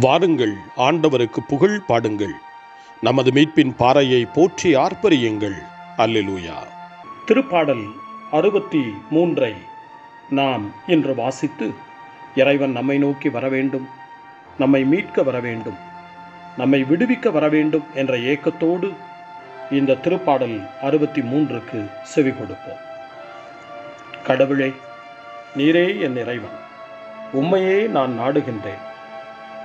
வாருங்கள் ஆண்டவருக்கு புகழ் பாடுங்கள். நமது மீட்பின் பாறையை போற்றி ஆர்ப்பரியுங்கள். அல்லிலூயா. திருப்பாடல் அறுபத்தி மூன்றை நாம் இன்று வாசித்து இறைவன் நம்மை நோக்கி வர வேண்டும் நம்மை மீட்க வர வேண்டும் நம்மை விடுவிக்க வர வேண்டும் என்ற ஏக்கத்தோடு இந்த திருப்பாடல் அறுபத்தி மூன்றுக்கு செவி கொடுப்போம். கடவுளே நீரே என் இறைவன். உண்மையே நான் நாடுகின்றேன்.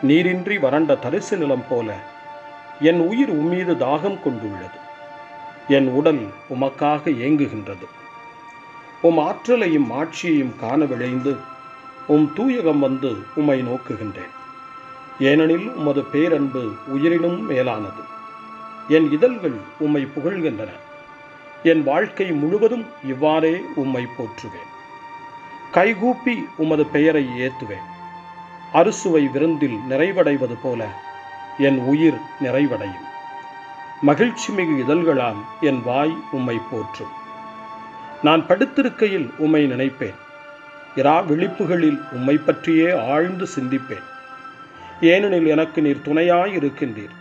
நீரின்றி வறண்ட தரிசு நிலம் போல என் உயிர் உம்மீது தாகம் கொண்டுள்ளது. என் உடல் உமக்காக ஏங்குகின்றது. உம் ஆற்றலையும் ஆட்சியையும் காண விளைந்து உம் தூயகம் வந்து உம்மை நோக்குகின்றேன். ஏனெனில் உமது பேரன்பு உயிரினும் மேலானது. என் இதழ்கள் உம்மை புகழ்கின்றன. என் வாழ்க்கை முழுவதும் இவ்வாறே உம்மை போற்றுவேன். கைகூப்பி உமது பெயரை ஏத்துவேன். அறுசுவை விருந்தில் நிறைவடைவது போல என் உயிர் நிறைவடையும். மகிழ்ச்சி மிகு இதழ்களால் என் வாய் உம்மை போற்றும். நான் படுத்திருக்கையில் உம்மை நினைப்பேன். இரா விழிப்புகளில் உம்மை பற்றியே ஆழ்ந்து சிந்திப்பேன். ஏனெனில் எனக்கு நீர் துணையாய் இருக்கின்றீர்.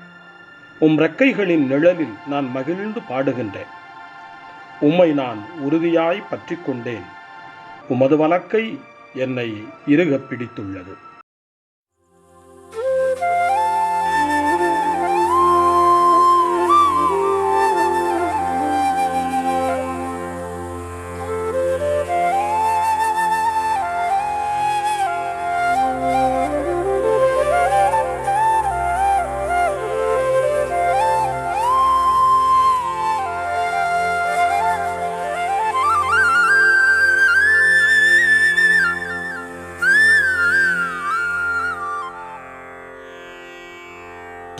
உம் ரெக்கைகளின் நிழலில் நான் மகிழ்ந்து பாடுகின்றேன். உம்மை நான் உறுதியாய் பற்றி கொண்டேன் உமது வழக்கை என்னை இறுகப் பிடித்துள்ளது.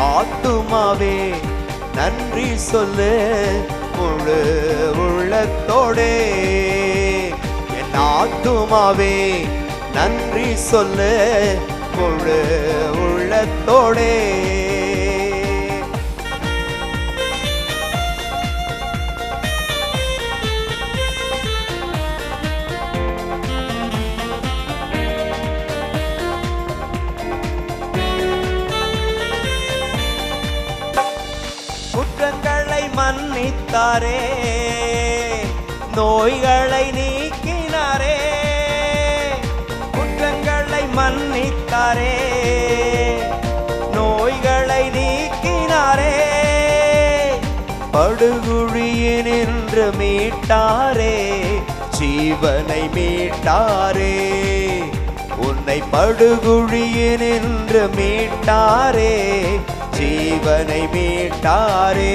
ஆத்துமாவே நன்றி சொல்லு முழு உள்ளத்தோடே. என் ஆத்துமாவே நன்றி சொல்லு முழு உள்ளத்தோடே. மன்னித்தாரே நோய்களை நீக்கினாரே குற்றங்களை மன்னித்தாரே நோய்களை நீக்கினாரே படுகுழியினின்று மீட்டாரே ஜீவனை மீட்டாரே உன்னை படுகுழியினின்று மீட்டாரே ஜீவனை மீட்டாரே.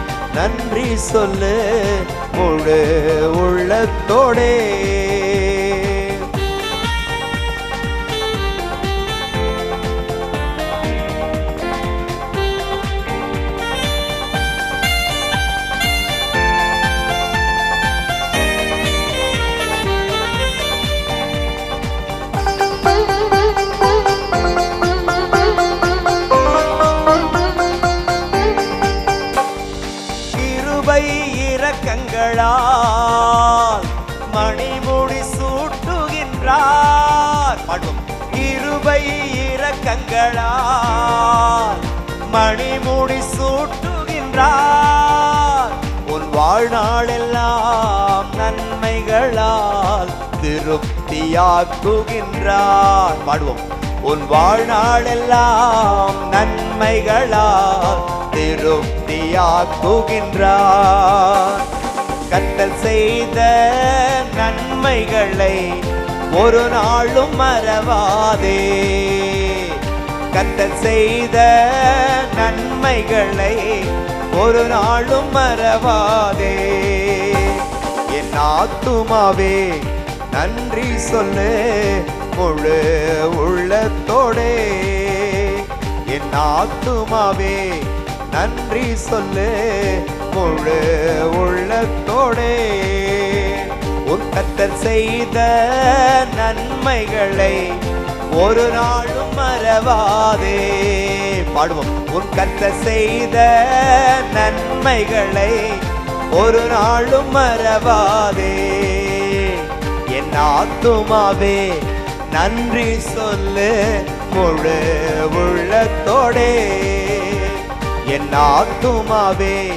நன்றி சொல்லு முழு உள்ளத்தோடே. இரக்கங்களால் மணிமுடி சூட்டுகின்றார். உன் வாழ்நாளெல்லாம் நன்மைகளால் திருப்தியாக்குகின்றார். பாடுவோம். உன் வாழ்நாளெல்லாம் நன்மைகளால் திருப்தியாக்குகின்றார். கத்தல் செய்த நன்மைகளை ஒரு நாளும் மறவாதே. கத்தல் செய்த நன்மைகளை ஒரு நாளும் மறவாதே. என் ஆத்துமாவே நன்றி சொல்லு முழு உள்ளத்தோடே. என் ஆத்துமாவே நன்றி சொல்லு முழு உள்ளத்தோடே. உன் கத்தர் செய்த நன்மைகளை ஒரு நாளும் மறவாதே. பாடுவோம். உன் கத்த செய்த நன்மைகளை ஒரு நாளும் மறவாதே. என் ஆத்துமாவே நன்றி சொல்லு முழு உள்ளத்தோடே. என் ஆத்துமாவே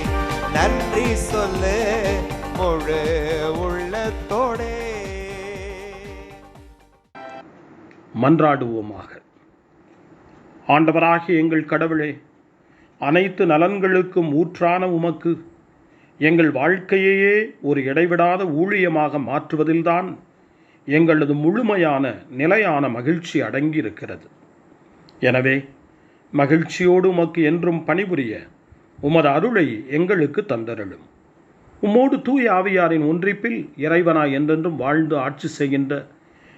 நன்றி சொல்லு முழு மன்றாடுவோமாக. ஆண்டவராகிய எங்கள் கடவுளே அனைத்து நலன்களுக்கும் ஊற்றான உமக்கு எங்கள் வாழ்க்கையையே ஒரு இடைவிடாத ஊழியமாக மாற்றுவதில்தான் எங்களது முழுமையான நிலையான மகிழ்ச்சி அடங்கியிருக்கிறது. எனவே மகிழ்ச்சியோடு உமக்கு என்றும் பணிபுரிய உமது அருளை எங்களுக்கு தந்தருளும். உம்மோடு தூய ஆவியாரின் ஒன்றிப்பில் இறைவனாய் என்றென்றும் வாழ்ந்து ஆட்சி செய்கின்ற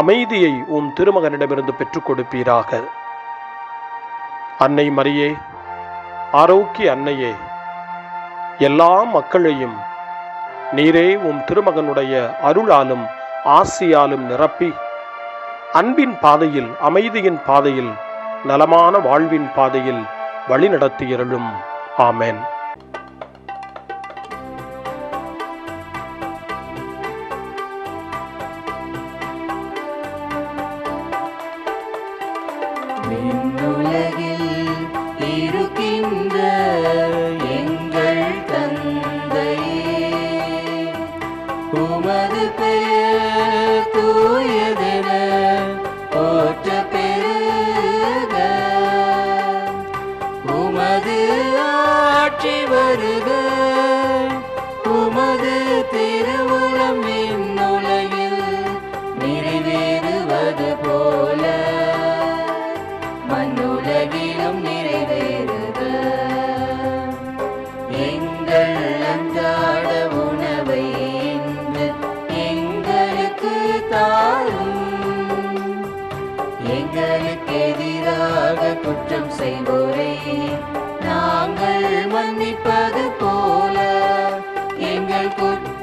அமைதியை உம் திருமகனிடமிருந்து பெற்றுக் கொடுப்பீராக. அன்னை மரியே ஆரோக்கிய அன்னையே எல்லா மக்களையும் நீரே உம் திருமகனுடைய அருளாலும் ஆசியாலும் நிரப்பி அன்பின் பாதையில் அமைதியின் பாதையில் நலமான வாழ்வின் பாதையில் வழிநடத்தியருளும் ஆமேன். உலகிலும் நிறைவேறுக எங்கள் அன்றாட உணவை இன்று எங்களுக்கு தாரும். எங்களுக்கு எதிராக குற்றம் செய்வோரை நாங்கள் மன்னிப்பது போல. எங்கள் குற்றங்களை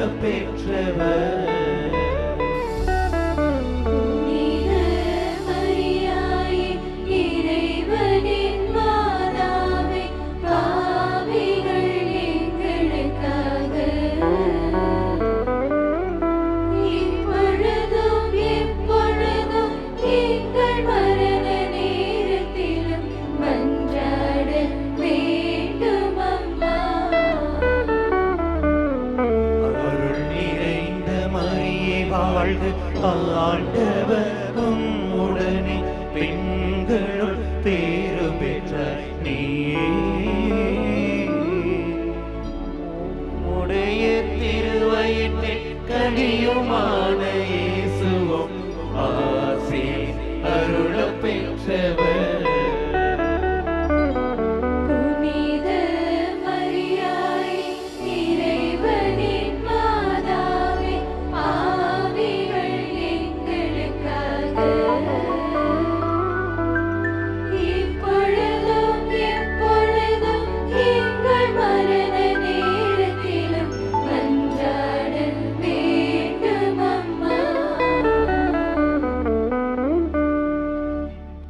அருள பெற்றவர்